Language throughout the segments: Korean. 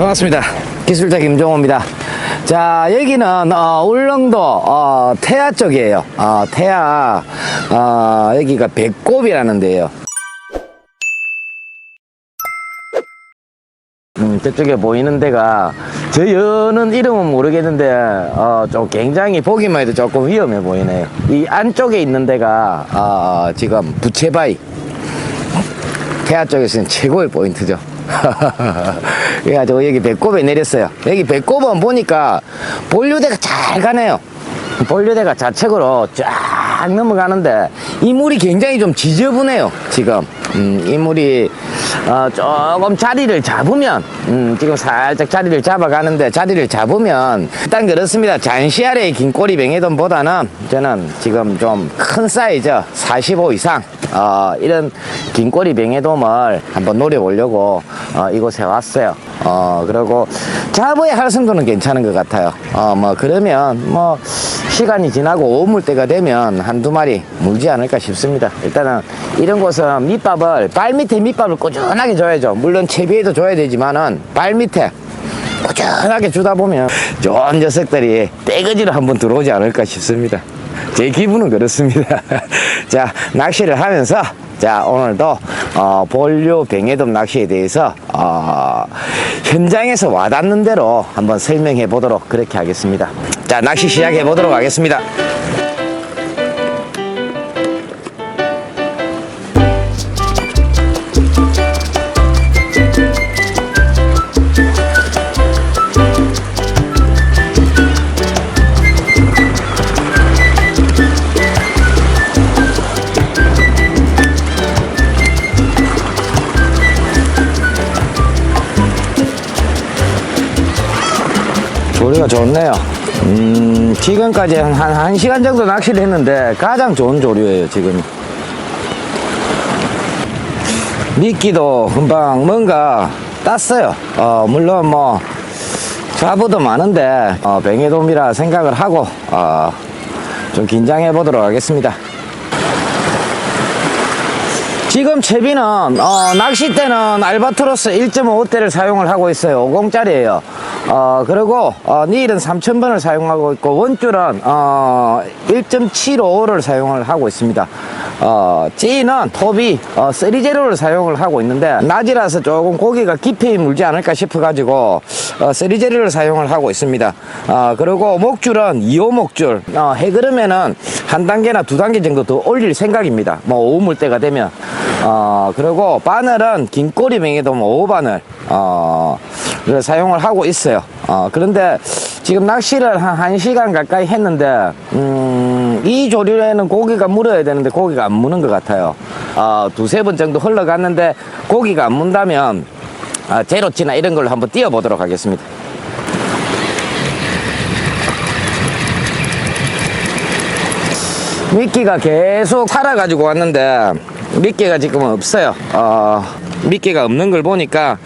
반갑습니다. 기술자 김종호입니다. 자, 여기는, 어, 울릉도, 어, 태아 쪽이에요. 어, 태아, 어, 여기가 배꼽이라는 데예요. 음, 저쪽에 보이는 데가, 저 여는 이름은 모르겠는데, 어, 좀 굉장히 보기만 해도 조금 위험해 보이네요. 이 안쪽에 있는 데가, 어, 지금 부채바위. 태아 쪽에서는 최고의 포인트죠. 그래가지고 여기 배꼽에 내렸어요. 여기 배꼽은 보니까 본류대가 잘 가네요. 본류대가 좌측으로 쫙 넘어가는데 이 물이 굉장히 좀 지저분해요. 지금 음, 이 물이 어, 조금 자리를 잡으면 음, 지금 살짝 자리를 잡아가는데 자리를 잡으면 일단 그렇습니다. 잔시아래의 긴 꼬리 뱅에돈보다는 저는 지금 좀 큰 사이즈 45 이상 어, 이런 긴 꼬리 뱅에돔을 한번 노려보려고 어, 이곳에 왔어요. 어, 그리고 자부의 활성도는 괜찮은 것 같아요. 어, 뭐 그러면 뭐 시간이 지나고 오물 때가 되면 한두 마리 물지 않을까 싶습니다. 일단은 이런 곳은 밑밥을 발 밑에 밑밥을 꾸준하게 줘야죠. 물론 채비에도 줘야 되지만은 발 밑에 꾸준하게 주다 보면 좋은 녀석들이 떼거지로 한번 들어오지 않을까 싶습니다. 제 기분은 그렇습니다. 자, 낚시를 하면서 자, 오늘도 어, 본류 뱅에돔 낚시에 대해서 어, 현장에서 와닿는 대로 한번 설명해 보도록 그렇게 하겠습니다. 자, 낚시 시작해 보도록 하겠습니다. 조리가 좋네요. 음, 지금까지 한, 한, 한 시간 정도 낚시를 했는데 가장 좋은 조류예요, 지금. 미끼도 금방 뭔가 땄어요. 어, 물론 뭐, 자부도 많은데, 어, 뱅에돔이라 생각을 하고, 어, 좀 긴장해 보도록 하겠습니다. 지금 채비는 어, 낚싯대는 알바트로스 1.5대를 사용을 하고 있어요. 50짜리예요. 어, 그리고 어, 닐은 3000번을 사용하고 있고 원줄은 어, 1.75를 사용을 하고 있습니다. 어, 찌는 톱이 어, 3제로를 사용을 하고 있는데 낮이라서 조금 고기가 깊이 물지 않을까 싶어 가지고 어, 3제로를 사용을 하고 있습니다. 어, 그리고 목줄은 2호 목줄. 어, 해 그러면은 한 단계나 두 단계 정도 더 올릴 생각입니다. 뭐 오물 때가 되면 어, 그리고 바늘은 긴 꼬리 뭐 5바늘 어, 를 사용을 하고 있어요. 어, 그런데 지금 낚시를 한 1시간 가까이 했는데 음, 이 조류에는 고기가 물어야 되는데 고기가 안 무는 것 같아요. 어, 두세 번 정도 흘러갔는데 고기가 안 문다면 어, 제로치나 이런 걸로 한번 띄워 보도록 하겠습니다. 미끼가 계속 살아가지고 왔는데 미끼가 지금 없어요. 어, 미끼가 없는 걸 보니까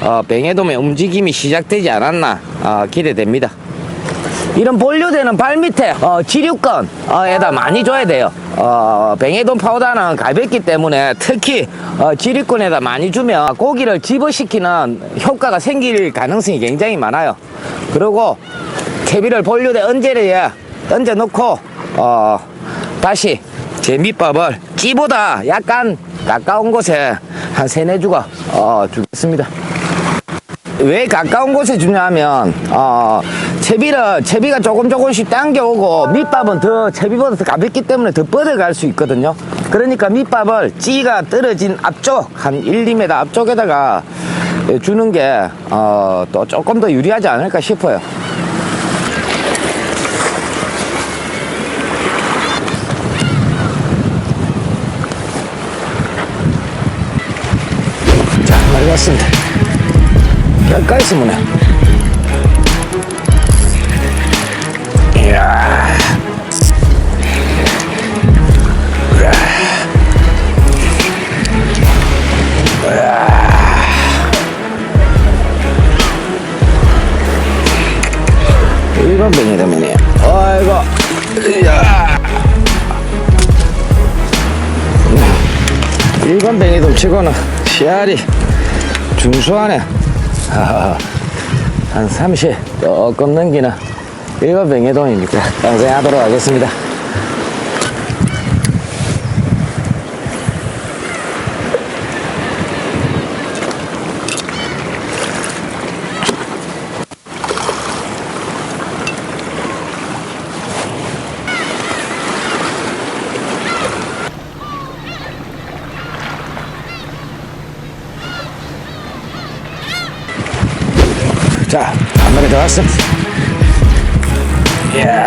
어, 뱅에돔의 움직임이 시작되지 않았나 어, 기대됩니다. 이런 본류대는 발밑에 어, 지류권에다 많이 줘야 돼요. 어, 뱅에돔 파우더는 가볍기 때문에 특히 어, 지류권에다 많이 주면 고기를 집어시키는 효과가 생길 가능성이 굉장히 많아요. 그리고 캐비를 본류대 언제리에 던져놓고 어, 다시 제 밑밥을 찌보다 약간 가까운 곳에 한 세네 주가 어, 주겠습니다. 왜 가까운 곳에 주냐면 어, 채비를 채비가 조금 조금씩 당겨오고 밑밥은 더 채비보다 더 가볍기 때문에 더 뻗어갈 수 있거든요. 그러니까 밑밥을 찌가 떨어진 앞쪽 한 1, 2m 앞쪽에다가 주는 게 어, 또 조금 더 유리하지 않을까 싶어요. 가까이 있으면 해. 이야. 으아. 으아. 일반 병이 되면이야. 아이고. 이야. 일반 뱅이돔 치고는 씨알이 중수하네. 한 30 조금 넘기는 일곱 병해동입니까? 방생하도록 하겠습니다. 자, 한 마리 더 왔습니다. 이야.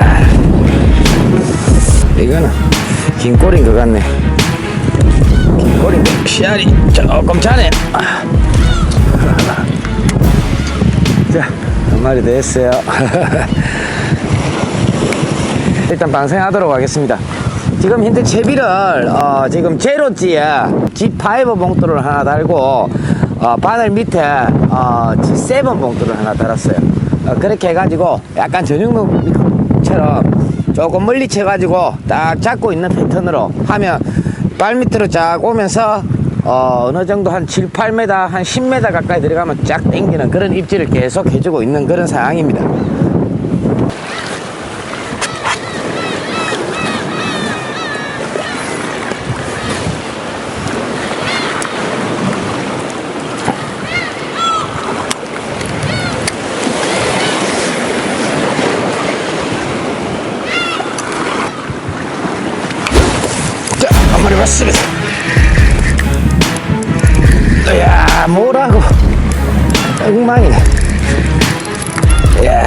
이거는 긴 꼬리인 것 같네. 긴 꼬리인데, 씨알이 조금. 아. 자, 한 마리 더 했어요. 일단 방생하도록 하겠습니다. 지금 현재 채비를 어, 지금 제로지에 G5 봉투를 하나 달고 어, 바늘 밑에 어, G7 봉투를 하나 달았어요. 어, 그렇게 해가지고 약간 전용도처럼 조금 멀리 쳐가지고 딱 잡고 있는 패턴으로 하면 발 밑으로 쫙 오면서 어, 어느 정도 한 7, 8m, 한 10m 가까이 들어가면 쫙 당기는 그런 입질을 계속 해주고 있는 그런 상황입니다. 왔습니다. 이야, 뭐라고. 엉망이네. 이야.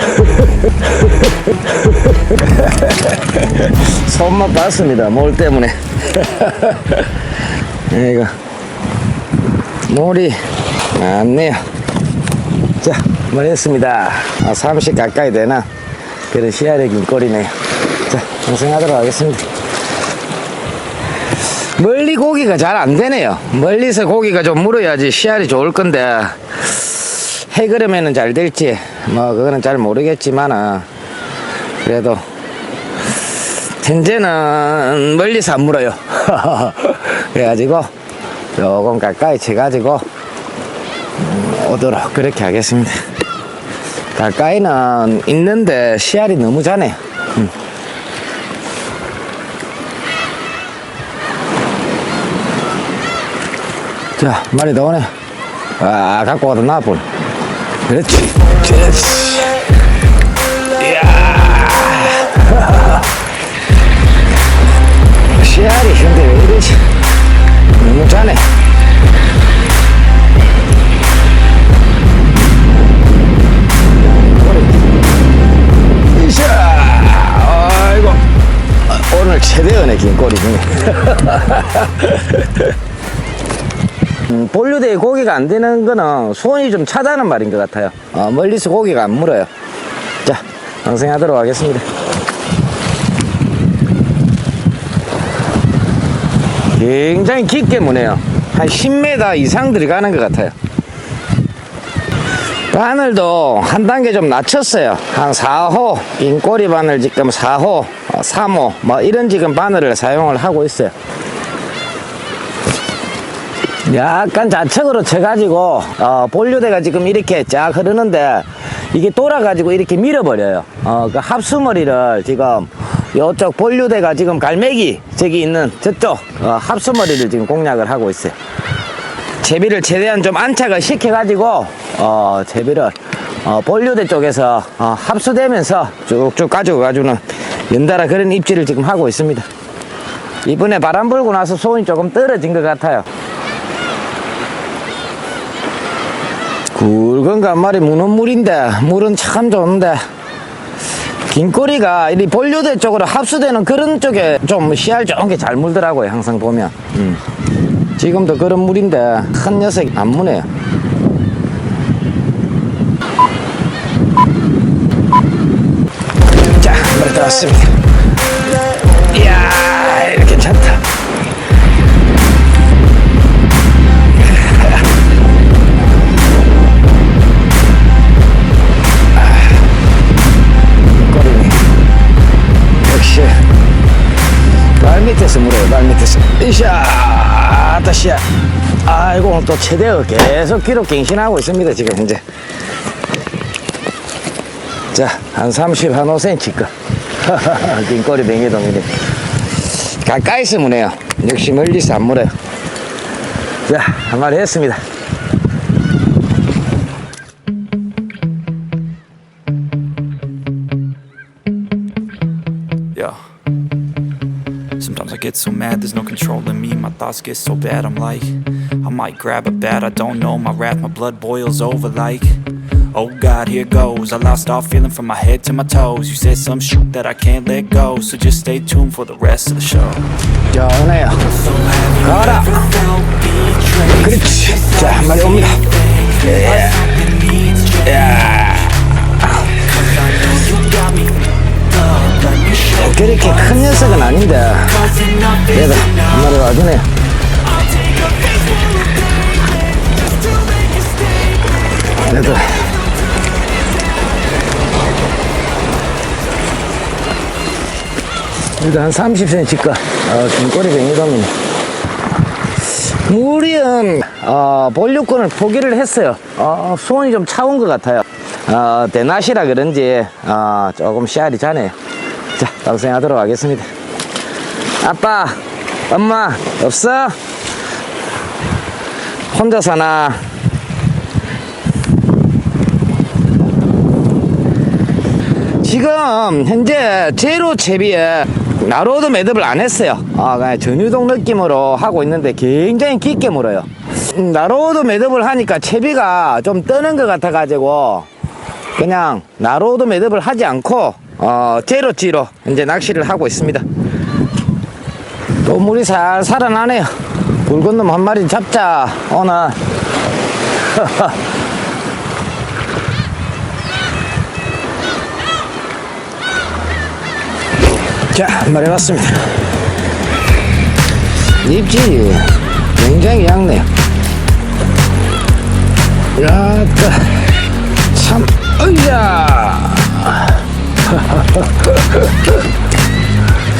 손맛 봤습니다. 몰 때문에. 이거. 몰이 많네요. 자, 한 마리 했습니다. 아, 30 가까이 되나? 그런 시야를 긴 꼴이네요. 자, 방생하도록 하겠습니다. 멀리 고기가 잘 안 되네요. 멀리서 고기가 좀 물어야지 씨알이 좋을 건데 해그러면은 잘 될지 뭐 그거는 잘 모르겠지만은 그래도 현재는 멀리서 안 물어요. 그래가지고 조금 가까이 쳐가지고 음, 오도록 그렇게 하겠습니다. 가까이는 있는데 씨알이 너무 자네요. 자, 한 마리 더 오네. 아, 갖고 와도 나쁜. 그렇지. 그렇지. 이야. 씨알이 근데 왜 이러지? 너무 짜네. 아이고. 아, 오늘 최대 연의 긴 꼬리 중에. 음, 본류대에 고기가 안 되는 거는 손이 좀 차다는 말인 것 같아요. 어, 멀리서 고기가 안 물어요. 자, 방생하도록 하겠습니다. 굉장히 깊게 무네요. 한 10m 이상 들어가는 것 같아요. 바늘도 한 단계 좀 낮췄어요. 한 4호, 인꼬리 바늘 지금 4호, 어, 3호, 뭐 이런 지금 바늘을 사용을 하고 있어요. 약간 좌측으로 쳐가지고 어, 본류대가 지금 이렇게 쫙 흐르는데 이게 돌아가지고 이렇게 밀어버려요. 어, 그 합수머리를 지금 요쪽 본류대가 지금 갈매기 저기 있는 저쪽 어, 합수머리를 지금 공략을 하고 있어요. 제비를 최대한 좀 안착을 시켜가지고 어, 제비를 어, 본류대 쪽에서 어, 합수되면서 쭉쭉 가지고는 연달아 그런 입질을 지금 하고 있습니다. 이번에 바람 불고 나서 손이 조금 떨어진 것 같아요. 굵은 마리 무는 물인데 물은 참 좋은데. 긴꼬리가 이 본류대 쪽으로 합수되는 그런 쪽에 좀 씨알 좋은 게 잘 물더라고요 항상 보면. 음. 지금도 그런 물인데 큰 녀석이 안 무네요. 자더 왔습니다 410 또 최대어 계속 기록 갱신하고 있습니다 지금 현재 자한 30, 한 5cm급 긴꼬리 뱅이동이네 가까이서 무네요 역시 멀리서 안 물어요 자 한 마리 했습니다 Sometimes I get so mad, there's no control in me. My thoughts get so bad, I'm like. I might grab a bat, I don't know. My wrath, my blood boils over like, oh God, here goes. I lost all feeling from my head to my toes. You said some shit that I can't let go, so just stay tuned for the rest of the show. 자, 오네요. 가라. 그렇지. 자, 한 마리 옵니다. 예. 야. 그렇게 큰 녀석은 아닌데, 그래도 한 마리 와주네요. 그래도 일단 한 30cm 거, 어, 긴꼬리 뱅이돔이네. 물이은, 어, 본류권을 포기를 했어요. 어, 수온이 좀 차운 것 같아요. 어, 대낮이라 그런지, 어, 조금 씨알이 자네요. 자, 방생하도록 하겠습니다. 아빠, 엄마, 없어? 혼자 사나? 지금 현재 제로 채비에 나로드 매듭을 안 했어요. 아, 그냥 전유동 느낌으로 하고 있는데 굉장히 깊게 물어요. 음, 나로드 매듭을 하니까 채비가 좀 뜨는 것 같아 가지고 그냥 나로드 매듭을 하지 않고 어, 제로찌로 이제 낚시를 하고 있습니다. 또 물이 살 살아나네요. 붉은 놈 한 마리 잡자 오늘. 자, 왔습니다. 입질이 굉장히 얇네요. 야따, 참, 으야!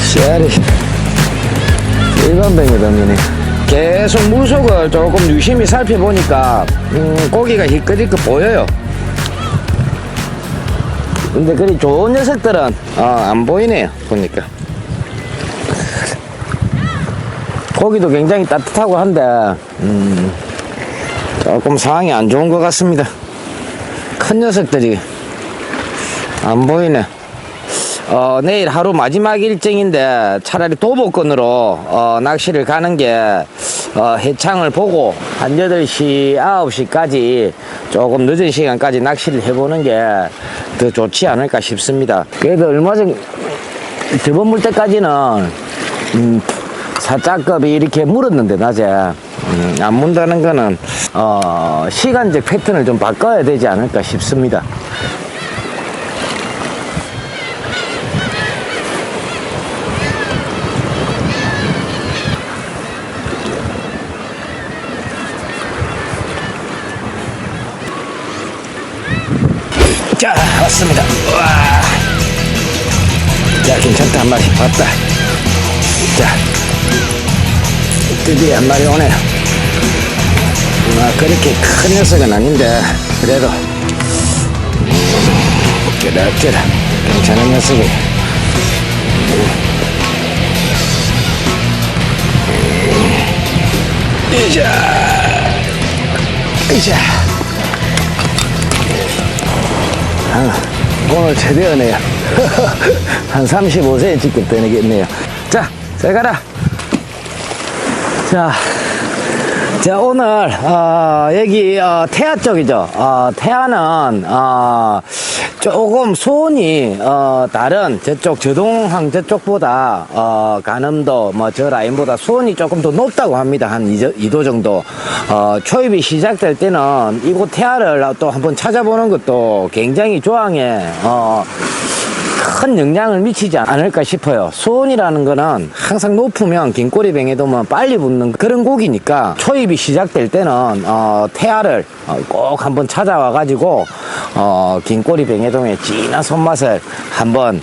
씨알이 일반 뱅이더미네. 계속 물속을 조금 유심히 살펴보니까, 음, 고기가 희끗희끗 보여요. 근데 그리 좋은 녀석들은 어, 안 보이네요 보니까. 고기도 굉장히 따뜻하고 한데 음, 조금 상황이 안 좋은 것 같습니다. 큰 녀석들이 안 보이네. 어, 내일 하루 마지막 일정인데 차라리 도보권으로 어, 낚시를 가는 게 어, 해창을 보고 한 8시, 9시까지 조금 늦은 시간까지 낚시를 해보는 게 더 좋지 않을까 싶습니다. 그래도 얼마 전, 저번 물 때까지는 음, 사자급이 이렇게 물었는데 낮에 음, 안 문다는 거는 어, 시간적 패턴을 좀 바꿔야 되지 않을까 싶습니다. 자, 왔습니다. 와. 자, 괜찮다. 한 마리 왔다. 자, 드디어 한 마리 오네요. 아, 그렇게 큰 녀석은 아닌데, 그래도. 깨락깨락. 괜찮은 녀석이. 이자. 이자. 아, 오늘 최대어네요. 한 35cm급 되겠네요. 자, 잘 가라. 자, 자 오늘 어, 여기 어, 태아 쪽이죠. 어, 태아는 어, 조금 수온이 어, 다른 저쪽 저동항 저쪽보다 어, 가늠도 뭐 저 라인보다 수온이 조금 더 높다고 합니다. 한 2도, 2도 정도. 어, 초입이 시작될 때는 이곳 태아를 또 한번 찾아보는 것도 굉장히 조항에 어, 큰 영향을 미치지 않을까 싶어요. 수온이라는 거는 항상 높으면 긴꼬리뱅에 도면 빨리 붙는 그런 고기니까 초입이 시작될 때는 어, 태아를 어, 꼭 한번 찾아와 가지고 어, 긴꼬리뱅에동의 진한 손맛을 한번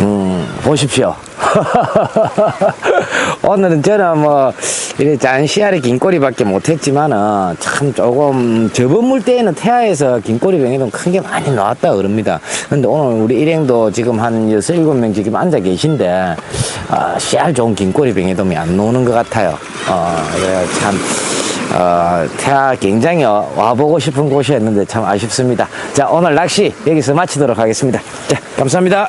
음, 보십시오. 오늘은 저는 뭐, 이래 짠 씨알의 긴꼬리밖에 못했지만은, 참 조금, 저번 물 때에는 태아에서 긴꼬리 병에도 큰게 많이 나왔다 그럽니다. 근데 오늘 우리 일행도 지금 한 여섯, 일곱 명 지금 앉아 계신데, 아, 씨알 좋은 긴꼬리 병에돔이 안 나오는 것 같아요. 어, 참, 어, 태아 굉장히 어, 와보고 싶은 곳이었는데 참 아쉽습니다. 자, 오늘 낚시 여기서 마치도록 하겠습니다. 자, 감사합니다.